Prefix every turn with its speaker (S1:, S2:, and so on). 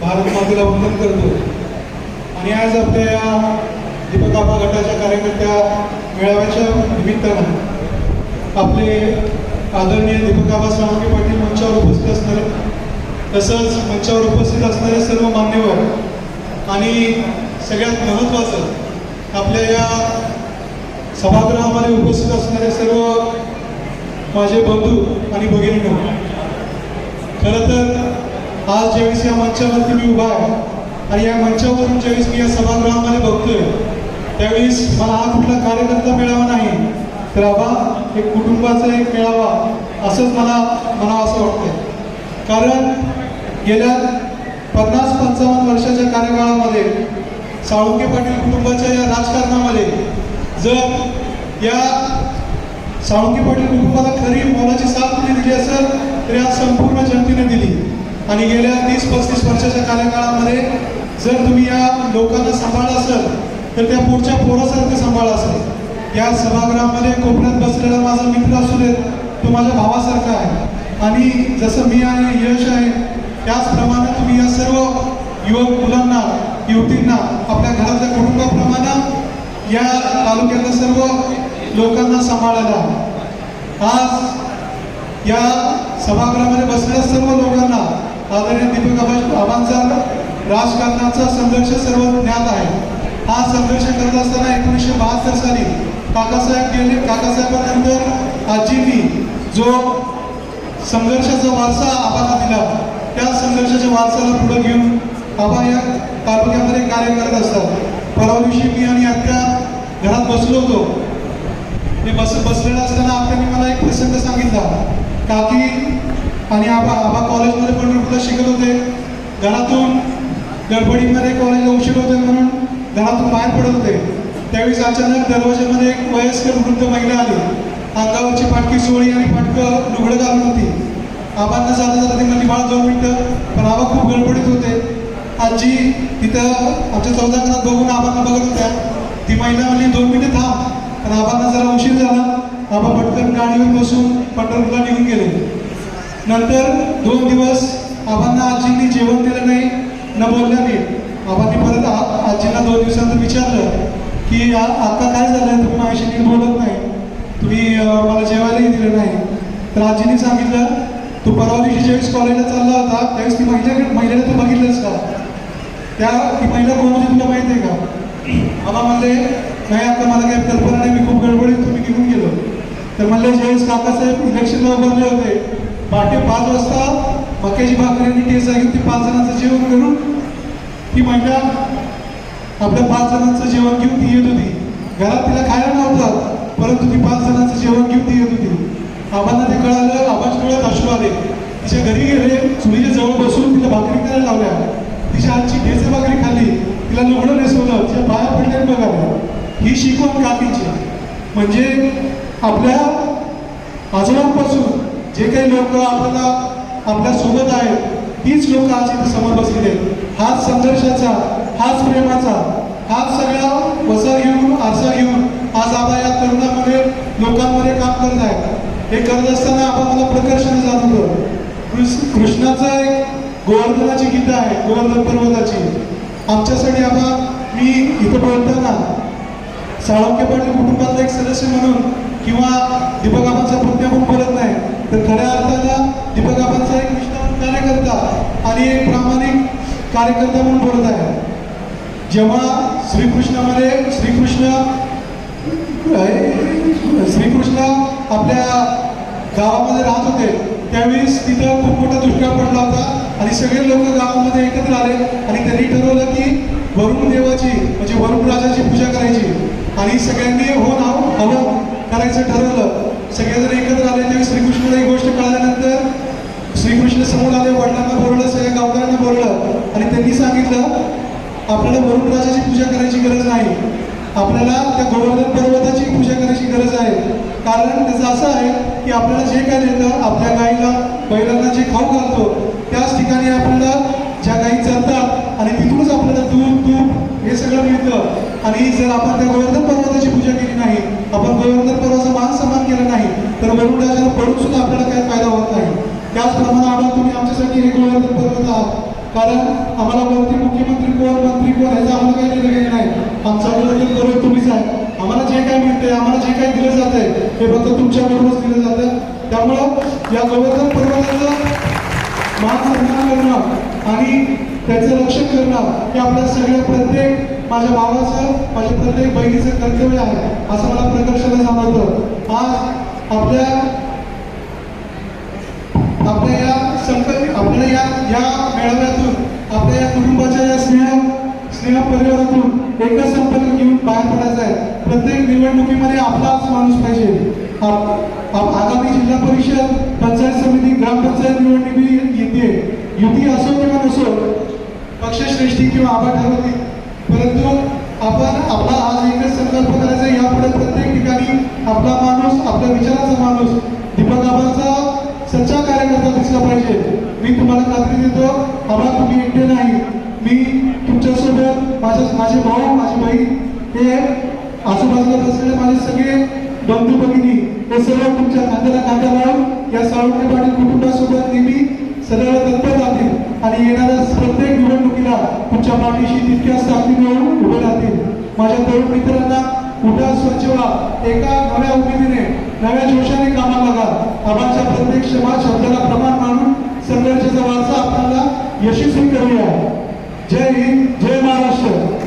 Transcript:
S1: भारत मातेला वंदन करतो. आणि आज आपल्या या दीपक आबा गटाच्या कार्यकर्त्या मेळाव्याच्या निमित्तानं आपले आदरणीय दीपक आबा साळुंके पाटील मंचावर उपस्थित असणारे तसंच मंचावर उपस्थित असणारे सर्व मान्यवर आणि सगळ्यात महत्त्वाचं आपल्या या सभागृहामध्ये उपस्थित असणारे सर्व माझे बंधू आणि भगिनी खरं तर आज ज्यावेळेस या मंचावरती मी उभा आहे आणि या मंचावरून ज्यावेळेस मी या सभागृहामध्ये बघतोय त्यावेळेस मला हा कुठला कार्यकर्ता मिळावा नाही तर आबा एक कुटुंबाचा एक मिळावा असंच मला म्हणावं असं वाटतंय. कारण गेल्या पन्नास पंचावन्न वर्षाच्या कार्यकाळामध्ये साळुंके पाटील कुटुंबाच्या या राजकारणामध्ये जर या साळुंके पाटील कुटुंबाला खरी मोलाची साथ कुणी दिली असेल तर या संपूर्ण जनतेने दिली. आणि गेल्या तीस पस्तीस वर्षाच्या कार्यकाळामध्ये जर तुम्ही या लोकांना सांभाळलं असेल तर त्या पुढच्या पोरासारखं सांभाळलं असेल. या सभागृहामध्ये कोपऱ्यात बसलेला माझा मित्र असू देत तो माझ्या भावासारखा आहे. आणि जसं मी आहे यश आहे त्याचप्रमाणे तुम्ही या सर्व युवक मुलांना युवतींना आपल्या घरातल्या कुटुंबाप्रमाणे या तालुक्यातल्या सर्व लोकांना सांभाळायला आज या सभागृहामध्ये बसलेल्या सर्व लोकांना आदरणीय दीपक आबांचा राजकारणाचा संघर्ष सर्व ज्ञात आहे. हा संघर्ष करत असताना एकोणीसशे बहात्तर साली काकासाहेब गेले. काकासाहेबांनंतर आजींनी जो संघर्षाचा वारसा आबाला दिला त्या संघर्षाच्या वारसाला पुढे घेऊन आबा या तालुक्यामध्ये कार्य करत असतात. परवा दिवशी मी आणि आत्या घरात बसलो होतो. मी बस बसलेला असताना आत्याने मला एक प्रसंग सांगितला. काकी आणि आबा आबा कॉलेजमध्ये पंढरपूरला शिकत होते. घरातून गडबडीमध्ये कॉलेजला उशीर होते म्हणून घरातून बाहेर पडत होते. त्यावेळेस अचानक दरवाजामध्ये एक वयस्कर वृद्ध महिला आली. अंगावरची फाटकी सोळी आणि फाटकं लुगडं घालून होती. आबांना जाता जाता ते म्हणजे बाळा दोन मिनटं पण आबा खूप गडबडीत होते. आजी तिथं आमच्या चौदाकरात बघून आबांना बघत होत्या. ती महिला म्हणली दोन मिनिटं थांब. पण आबांना जरा उशीर झाला. आबा पटकन गाडीवर बसून पंढरपूरला निघून गेले. नंतर दोन दिवस आबांना आजींनी जेवण दिलं नाही न बोलल्याने आबांनी परत आजींना दोन दिवसानंतर विचारलं की आता काय झालं तुम्ही माझ्याशी नीट बोलत नाही. तुम्ही मला जेवायलाही दिलं नाही. तर आजीने सांगितलं तू परवा दिवशी ज्यावेळेस कॉलेजला चालला होता त्यावेळेस ती महिला महिलेला तू बघितलंस का? त्या ती महिला कोण होती तुला माहिती आहे का? मला म्हणले नाही आता मला काही कल्पना नाही. मी खूप गडबडीत तुम्ही निघून गेलो. तर म्हणले ज्यावेळेस काकासाहेब इलेक्शनला उभारले होते. पहाटे पाच वाजता मक्याची भाकरी आणि सांगितली ती पाच जणांचं जेवण करून ती महिला आपल्या पाच जणांचं जेवण घेऊन ती येत होती. घरात तिला खायला नव्हतं परंतु ती पाच जणांचं जेवण घेऊन ती येत होती. आबांना ते कळालं आबाच्या डोळ्यात अश्रू आले. तिच्या घरी गेले चुलीच्या जवळ बसून तिला भाकरी करायला लावल्या. तिच्या आजची ठेच भाकरी खाल्ली. तिला लुगडं नेसवलं तिच्या बाया पडल्याने बघावं ही शिकवण काकीची. म्हणजे आपल्या आजोबांपासून जे काही लोक आपल्याला आपल्यासोबत आहेत तीच लोक आज इथे समोर बसलेले आहेत. हाच संघर्षाचा हाच प्रेमाचा हाच सगळा वसा घेऊन आरसा घेऊन आज आबा या तरुणामध्ये लोकांमध्ये काम करत आहेत. हे करत असताना आपण मला प्रकर्षाने जाणवलं कृष्ण- कृष्णाचं एक गोवर्धनाची गीता आहे गोवर्धन पर्वताची. आमच्यासाठी आबा मी इथं बोलताना साळुंके पाटील कुटुंबातला एक सदस्य म्हणून किंवा दीपक म्हणून खऱ्या अर्थानं दीपक आबांचा एक निष्ठावान कार्यकर्ता आणि एक प्रामाणिक कार्यकर्ता म्हणून बोलत आहे. जेव्हा श्रीकृष्णामध्ये श्रीकृष्ण श्रीकृष्ण आपल्या गावामध्ये राहत होते त्यावेळेस तिथं खूप मोठा दुष्काळ पडला होता आणि सगळे लोक गावामध्ये एकत्र आले आणि त्यांनी ठरवलं की वरुण देवाची म्हणजे वरुण राजाची पूजा करायची. आणि सगळ्यांनी हो नाव हो, हवं करायचं ठरवलं. सगळेजण एकत्र आले त्यावेळी श्रीकृष्णाला ही गोष्ट कळल्यानंतर श्रीकृष्ण समोर आले वडिलांना बोललं सगळ्या गावकऱ्यांना बोललं आणि त्यांनी सांगितलं आपल्याला वरुण राजाची पूजा करायची गरज नाही. आपल्याला त्या गोवर्धन पर्वताची पूजा करायची गरज आहे. कारण त्याचं असं आहे की आपल्याला जे काय देतं आपल्या गाईला बैलांना जे खाऊ घालतो त्याच ठिकाणी आपल्याला ज्या गाई चालतात आणि तिथूनच आपल्याला दूध तूप हे सगळं मिळतं. आणि जर आपण त्या गोवर्धन पर्वताची पूजा केली नाही आपण गोवर्धन पर्वताचा मान सन्मान केला नाही तर वरुण पडून सुद्धा आपल्याला काही फायदा होत नाही. त्याचप्रमाणे आम्हाला तुम्ही आमच्यासाठी हे गोविंदन पर्वत आहात. कारण आम्हाला वरती मुख्यमंत्री कोण मंत्री कोण ह्याचा आम्हाला काही देणं नाही. आमचा विरोधी करून तुम्हीच आहे. आम्हाला जे काही मिळते आम्हाला जे काही दिलं जात आहे हे फक्त तुमच्याकडूनच दिलं जातं. त्यामुळं या गोवर्धन पर्वताचं करणं आणि त्याचं रक्षण करणं हे आपल्या सगळ्या प्रत्येक माझ्या भावाचं माझ्या प्रत्येक बहिणीचं कर्तव्य आहे असं मला प्रकर्षाने जाणवतं आज आपल्या आपल्या या संकल्प आपल्या या या मेळाव्यातून आपल्या या कुटुंबाच्या या स्नेह स्नेह परिवारातून एकच संपर्क घेऊन बाहेर पडायचा आहे. प्रत्येक निवडणुकीमध्ये आपलाच माणूस पाहिजे. आगामी जिल्हा परिषद पंचायत समिती ग्रामपंचायत निवडणुकी येते. युती असो किंवा नसो पक्षश्रेष्ठी किंवा आभार ठरवते परंतु आपण आपला आज एकच संकल्प करायचा यापुढे प्रत्येक ठिकाणी आपला माणूस आपल्या विचाराचा माणूस दीपक आबांचा सच्चा कार्यकर्ता दिसला पाहिजे. मी तुम्हाला खात्री देतो आम्हाला तुम्ही एकटे नाही. मी तुमच्यासोबत माझ्या माझे भाऊ माझी बहीण हे आजूबाजूला बसलेले माझे सगळे बंधू भगिनी हे सर्व तुमच्या नात्याला खांदा लावून या साळुंके पाटील कुटुंबासोबत नेहमी सदैव तत्पर राहतील आणि येणाऱ्या प्रत्येक निवडणुकीला तुमच्या पाठीशी तितक्याच मिळून उभे राहतील. माझ्या तरुण मित्रांना उठा स्वच्छ व्हा. एका नव्या उमेदीने नव्या जोशाने कामाला लागा. आबाच्या प्रत्येक समाज शब्दाला प्रमाण मानून संघर्षाचा वारसा आपल्याला यशस्वी करूया. जय हिंद जय महाराष्ट्र.